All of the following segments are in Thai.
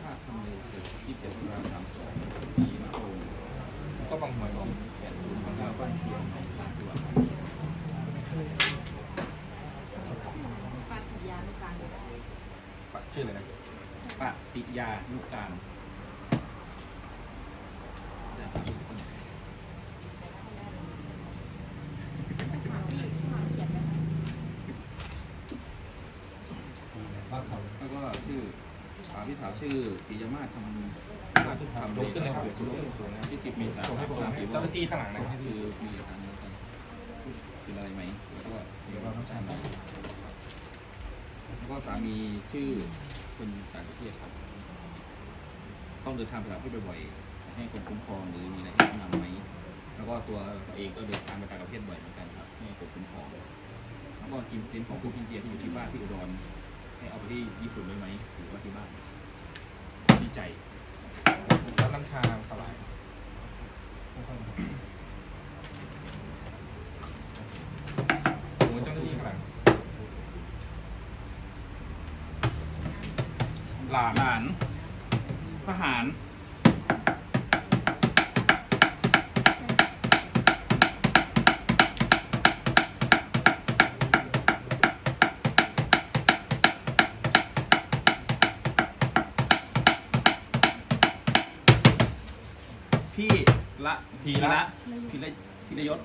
ถ้าทำเลยคือที่เจ็ดตุลาสามสองปีมะโรงก็บางหัวสองแปดศูนย์ของเราบ้านเทียมในต่างจังหวัดปฏิยานุการชื่ออะไรนะปฏิยานุการจะทำคน ถามพี่ถามเขียนไหม บ้านเขา แล้วก็ชื่อ สาวที่สาวชื่อปิยมาศทำทำลงขึ้นเลยครับสูงสูงนะที่สิบเมษายนส่งให้ผมสามให้ปีเจ้าหน้าที่ข้างหลังนะก็คือมีอันนี้กันเป็นอะไรไหมแล้วก็เดี๋ยวเราต้องใช้ไหมแล้วก็สามีชื่อคนต่างประเทศครับ ต้องเดินทางไปต่างประเทศบ่อยๆให้คนคุ้มครองหรือมีอะไรให้แนะนำไหมแล้วก็ตัวเองก็เดินทางไปต่างประเทศบ่อยเหมือนกันครับให้คนคุ้มครองแล้วก็กินเซนของคุณพินเจียที่อยู่ที่บ้านที่อุดรให้เอาไปที่ญี่ปุ่นได้ไหมหรือว่าที่บ้าน ดีใจแล้วน้ำชาสลายโอ้เจ้าหน้าที่ข้างหลังหลานหลานทหาร พีละพีละพีละยศ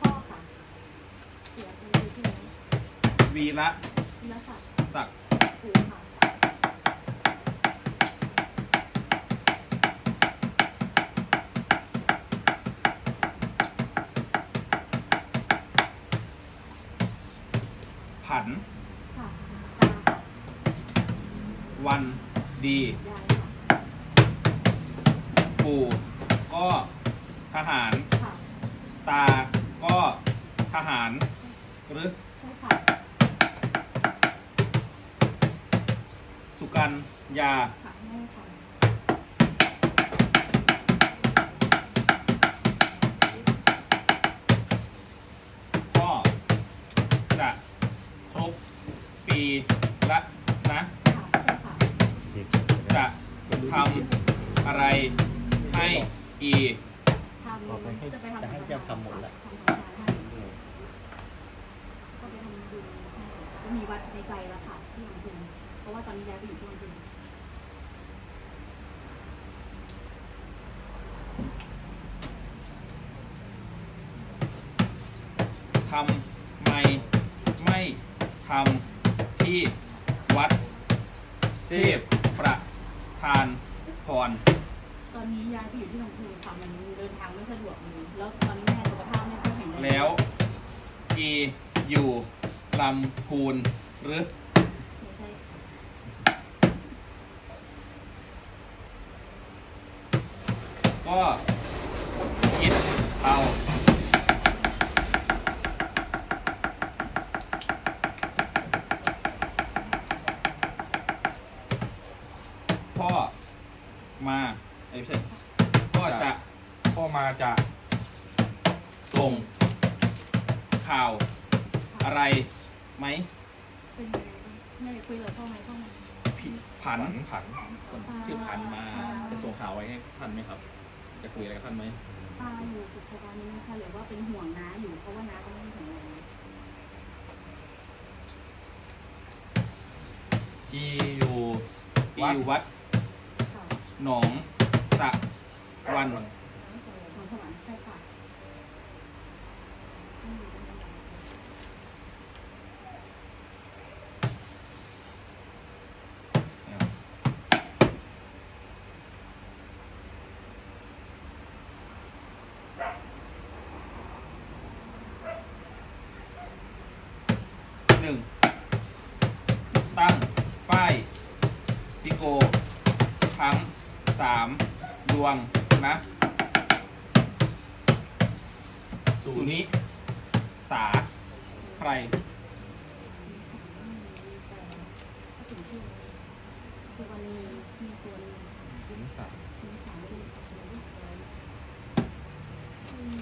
พ่อค่ะเสียไปเลยที่ไหนวีละนะค่ะศักดิ์ปู่ค่ะผัน ค่ะตาค่ะวันดียายค่ะปู่ก็ ทหาร ค่ะตา ก็ทหาร หรือใช่ค่ะสุกันยาค่ะแม่ค่ะก็จะครบปีละนะ ค่ะใช่ค่ะจะทำอะไรให้อีก ทำจะไปทำจะให้เจ้าทำหมดละทำทำให้ก็ไปทำบุญให้ก็มีวัดในใจแล้วค่ะที่ลำพูนเพราะว่าตอนนี้ย้ายไปอยู่ที่ลำพูนทำไมไม่ทำที่วัดเทพประธานพรต อนนี้ย้ายไปอยู่ที่ลำพูนค่ะมันเดินทางไม่สะดวกเลยแล้วตอนนี้แม่สุขภาพไม่ค่อยแข็งแรงแล้วอีอยู่ลำพูนหรือ ไม่ใช่ก็คิดเอาพ่อมาเอ้ยไม่ใช่พ่อจะ พ่อมา จากส่งข่าวอะไรไหมเป็นไงแม่คุยกับพ่อไหมพ่อไหมพี่ผันผันคนชื่อผันมาจะส่งข่าวไว้ให้ท่านไหมครับ จะคุยอะไรกับท่านไหมป้าอยู่สุขภาพนี้นะคะหรือว่าเป็นห่วงน้าอยู่เพราะว่าน้าก็ไม่แข็งแรงอีอยู่อีอยู่วัด ค่ะ หนองสะวันนอนสวรรค์ใช่ค่ะอืม หนึ่งตั้งป้ายซิโก ทั้งสามดวงนะสุนิสาใครถึงที่คือวันนี้มีตัวหนึงศูนย์สาม มีสามลูกกับตัวลูกเลยอืม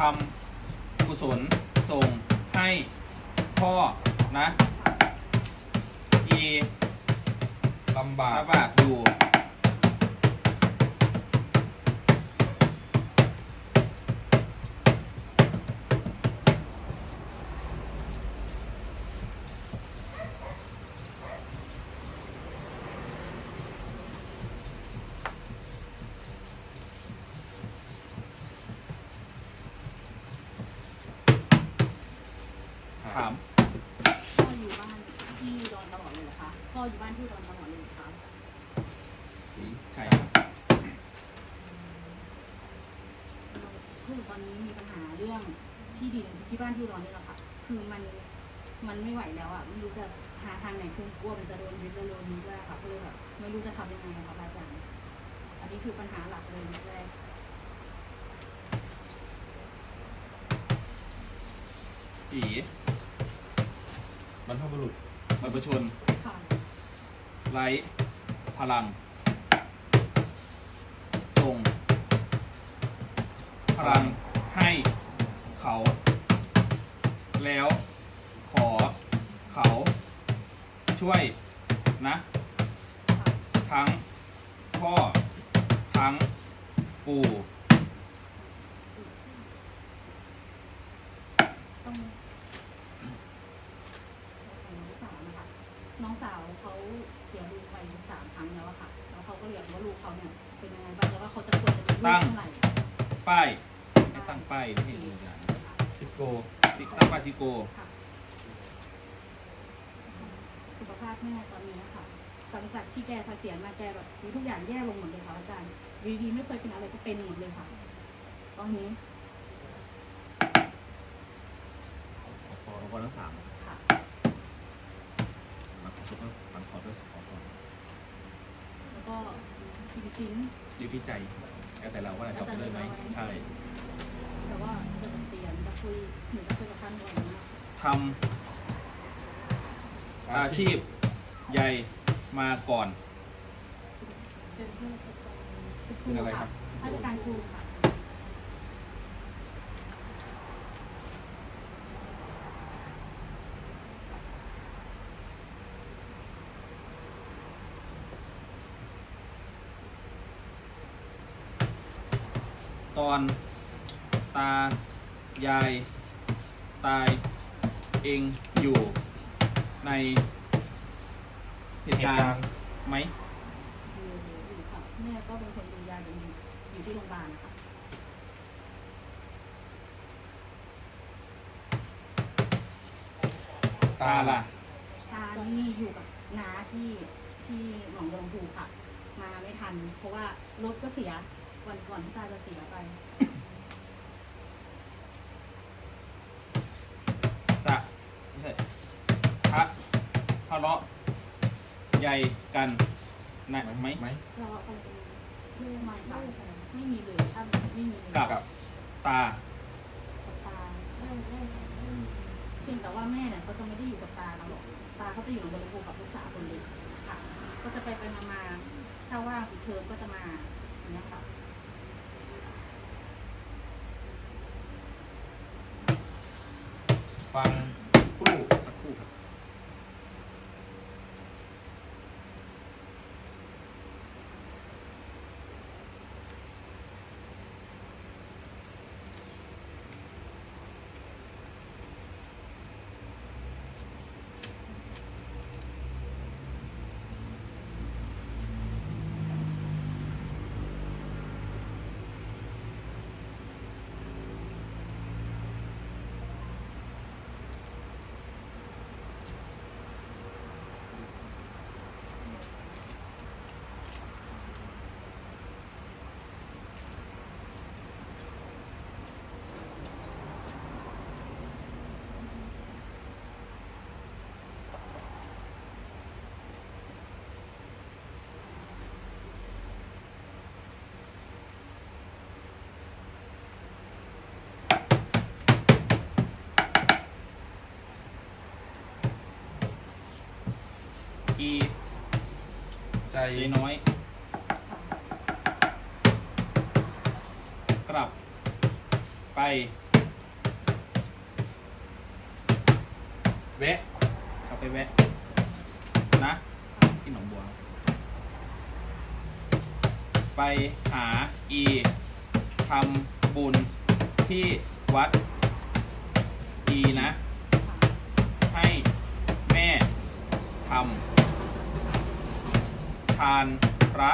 ทำกุศลส่งให้พ่อนะอีลำบากลำบาดอยู่ ถาม พ่ออยู่บ้านที่ดอนตลอดเลยเหรอคะพ่ออยู่บ้านที่ดอนตลอดเลยเหรอคะ สีใช่ครับคือตอนนี้มีปัญหาเรื่องที่ดินที่บ้านที่ดอนนี่แหละค่ะ คือมันมันไม่ไหวแล้วอะไม่รู้จะหาทางไหนคือกลัวมันจะโดนยึดแล้วโดนยึดด้วยค่ะก็เลยแบบไม่รู้จะทำยังไงอะค่ะพระอาจารย์อันนี้คือปัญหาหลักเลยแรกผีบรรพบุรุษบรรพชนค่ะไร้พลังส่ง พลังให้เขา แล้วขอเขาช่วยนะค่ะทั้งพ่อ ทั้งปู่ต้องน้องสาวนะคะน้องสาวเขาเสียลูกไปสามครั้งแล้วอะค่ะ แล้วเขาก็อยากรู้ว่าลูกเขาเนี่ยเป็นยังไงบ้างแล้วว่าเขาจะควรจะมีลูกเท่าไหร่ ป้ายให้ ตั้งป้ายให้ดูอย่างซิโกซิตั้งป้ายซิโกค่ะสุขภาพแม่ตอนนี้ค่ะหลังจากที่แกเกษียณมาแกแบบมีทุกอย่างแย่ลงหมดเลยค่ะอาจารย์วีดีไม่เคยเป็นอะไรก็เป็นหมดเลยค่ะ ตอนนี้ขอวันละสามค่ะมาขอชุดก็ปันขอด้วยสองขอก่อนแล้วก็จริงอยู่ที่ใจแล้วแต่เราว่าเราจะเอาไปเลยไหมใช่ๆ แต่ว่าจะเปลี่ยนจะคุยหรือจะคุยกับท่านอะไรอย่างเงี้ยทำอาชีพใหญ่มาก่อนเป็นอะไรครับราชการครูค่ะตอน ตายายตายเองอยู่ในเหตุการณ์ไหมอยู่อยู่ค่ะแม่ก็เป็นคนดูยาอยู่อยู่ที่โรงพยาบาลค่ะตาล่ะ ตานี่อยู่กับน้าที่ที่หนองบัวลำพูค่ะ มาไม่ทัน เพราะว่ารถก็เสียวันก่อนที่ตาจะเสียไป สะไม่ใช่พระทะ เลาะใหญ่กันนะไหมไหมเราเอาไปเรื่องไม่ค่ะไม่มีเลยถ้าไม่มีเลยกับกับตตาาเพียงแต่ว่าแม่เนี่ยเขาจะไม่ได้อยู่กับตาเราหรอกตาเขาจะอยู่ในบริโภคกับลูกสาวคนเล็กค่ะ ก็จะไปไปมามาถ้าว่างปิดเทอมก็จะมาอย่างเนี้ยค่ะฟัง กีใจน้อยกลับไปแวะกลับไปแวะนะที่หนองบัว ไปหาอีทำบุญที่วัดอีนะ ให้แม่ทำ ทานพระ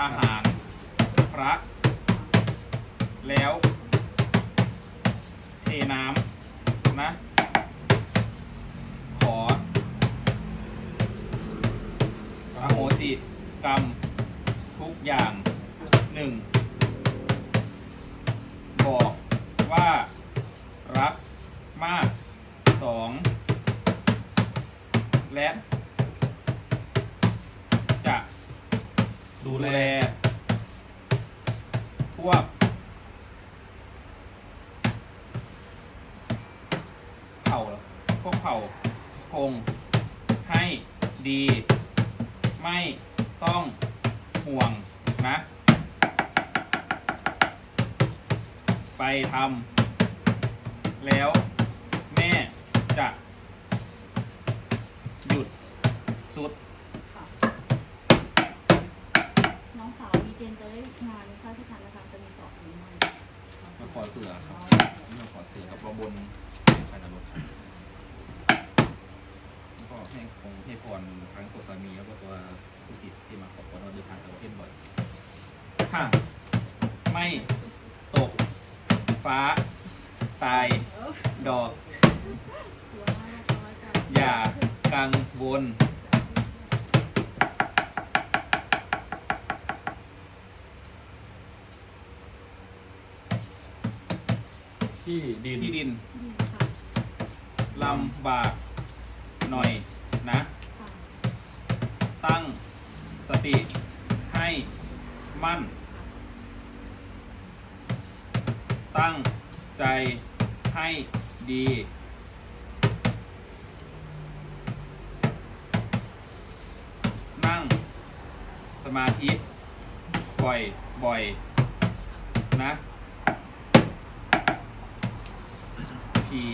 อาหารพระ แล้ว เทน้ำนะ ขออโหสิกรรม ทุกอย่างหนึ่งบอกว่ารักมากสองและจะ ดูแลพวกเผ่าพวกเผ่าคงให้ดี ไม่ต้องห่วงนะ ไปทำแล้วแม่จะ หยุดสุด ค่ะ น้องสาวมี เกณฑ์จะได้งานข้าราชการนะคะจะมีต่อหรือไม่มาขอเสือครับมาขอเสือกับว่าบนไปนรกครับแล้วก็ให้คงให้พรทั้งตัวสามีแล้วก็ตัวผู้สิทธิ์ที่มาขอพรเราเดินทางต่างประเทศบ่อยถ้าไม่ตก ฟ้า ตาย ดอก อย่ากังวล ที่ดินที่ดินอืมค่ะลำบากหน่อยนะค่ะตั้งสติให้มั่น ตั้งใจให้ดี นั่งสมาธิบ่อยบ่อยๆนะ ผี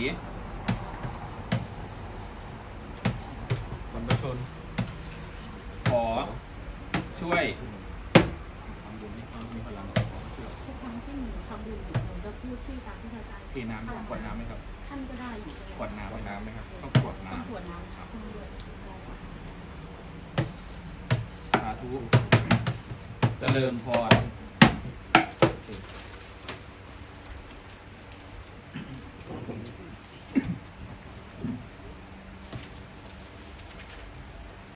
บรรพชน ขอ ช่วยทำบุญให้เขามีพลังขอช่วยทุกครั้งที่หนูทำบุญหนูจะพูดชื่อตามที่อาจารย์เทน้ำขวดน้ำไหมครับท่านก็ได้อยู่ใช่ไหมขวดน้ำขวดน้ำไหมครับต้องขวดน้ำขวดน้ำค่ะต้องด้วยได้ค่ะสาธุเจริญพรเชิญ